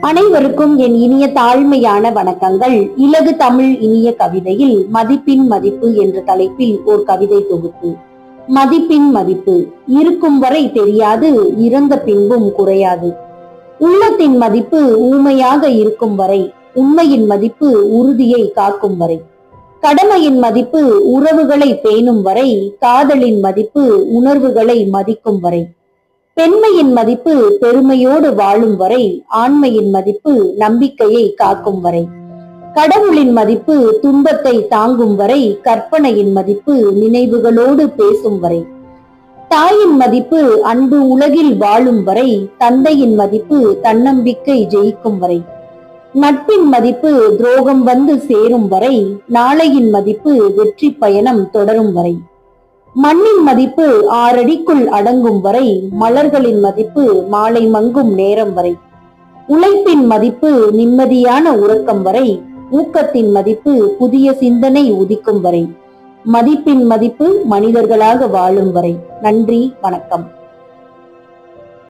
அனைவருக்கும் என் இனிய தாழ்மையான வணக்கங்கள். இலகு தமிழ் இனிய கவிதையில் மதிப்பின் மதிப்பு என்ற தலைப்பில் ஓர் கவிதை தொகுப்பு. மதிப்பின் மதிப்பு. இருக்கும் வரை தெரியாது இறந்த பின்பும் குறையாது. உள்ளத்தின் மதிப்பு ஊமையாக இருக்கும் வரை உண்மையின் மதிப்பு உறுதியை காக்கும் வரை. கடமையின் மதிப்பு உறவுகளை பேணும் வரை காதலின் மதிப்பு உணர்வுகளை மதிக்கும் வரை. பெண்மையின் மதிப்பு பெருமையோடு வாழும் வரை ஆண்மையின் மதிப்பு நம்பிக்கையை காக்கும் வரை. கடவுளின் மதிப்பு துன்பத்தை தாங்கும் வரை கற்பனையின் மதிப்பு நினைவுகளோடு பேசும் வரை. தாயின் மதிப்பு அன்பு உலகில் வாழும் வரை தந்தையின் மதிப்பு தன்னம்பிக்கை ஜெயிக்கும் வரை. நட்பின் மதிப்பு துரோகம் வந்து சேரும் வரை நாளையின் மதிப்பு வெற்றி பயணம் தொடரும் வரை. மண்ணின் மதிப்பு ஆறடிக்குள் அடங்கும் வரை மலர்களின் மதிப்பு மாலை மங்கும் நேரம் வரை. உழைப்பின் மதிப்பு நிம்மதியான உறக்கம் வரை. ஊக்கத்தின் மதிப்பு புதிய சிந்தனை உதிக்கும் வரை. மதிப்பின் மதிப்பு மனிதர்களாக வாழும் வரை. நன்றி வணக்கம்.